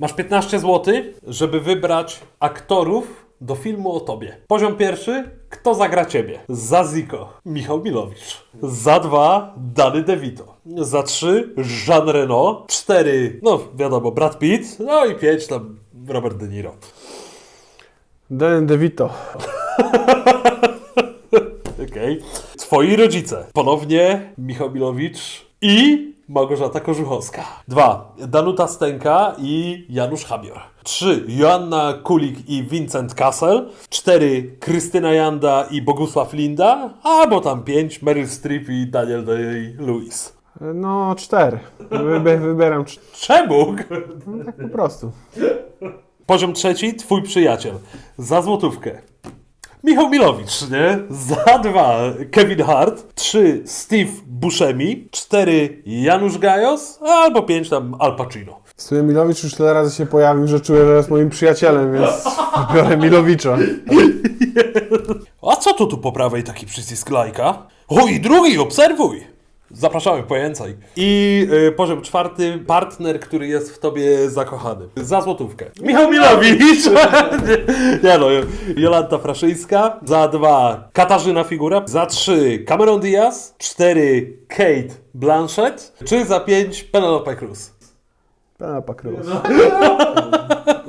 Masz 15 zł, żeby wybrać aktorów do filmu o tobie. Poziom pierwszy, kto zagra ciebie? Za Ziko, Michał Milowicz. Za dwa, Dany DeVito. Za trzy, Jean Reno. Cztery, no wiadomo, Brad Pitt. No i pięć, tam Robert De Niro. Danny DeVito. Okej. Twoi rodzice. Ponownie Michał Milowicz i Małgorzata Kożuchowska. Dwa. Danuta Stęka i Janusz Habior. Trzy. Joanna Kulik i Vincent Kassel. Cztery. Krystyna Janda i Bogusław Linda. Albo tam pięć. Meryl Streep i Daniel Day-Lewis. No, cztery. Wybe- wybieram cz- Czemu? tak po prostu. Poziom trzeci. Twój przyjaciel. Za złotówkę. Michał Milowicz, nie? Za dwa Kevin Hart, trzy Steve Buscemi, cztery Janusz Gajos, albo pięć tam Al Pacino. W sumie Milowicz już tyle razy się pojawił, że czuję, że jest moim przyjacielem, więc wybiorę Milowicza. A co to tu po prawej taki przycisk lajka? O i drugi, obserwuj! Zapraszamy, pojęcaj. I y, poziom czwarty, partner, który jest w tobie zakochany. Za złotówkę. Michał Milowicz! nie, no, Jolanta Fraszyńska. Za dwa, Katarzyna Figura. Za trzy, Cameron Diaz. Cztery, Kate Blanchett. Czy za pięć, Penelope Cruz. Penelope Cruz.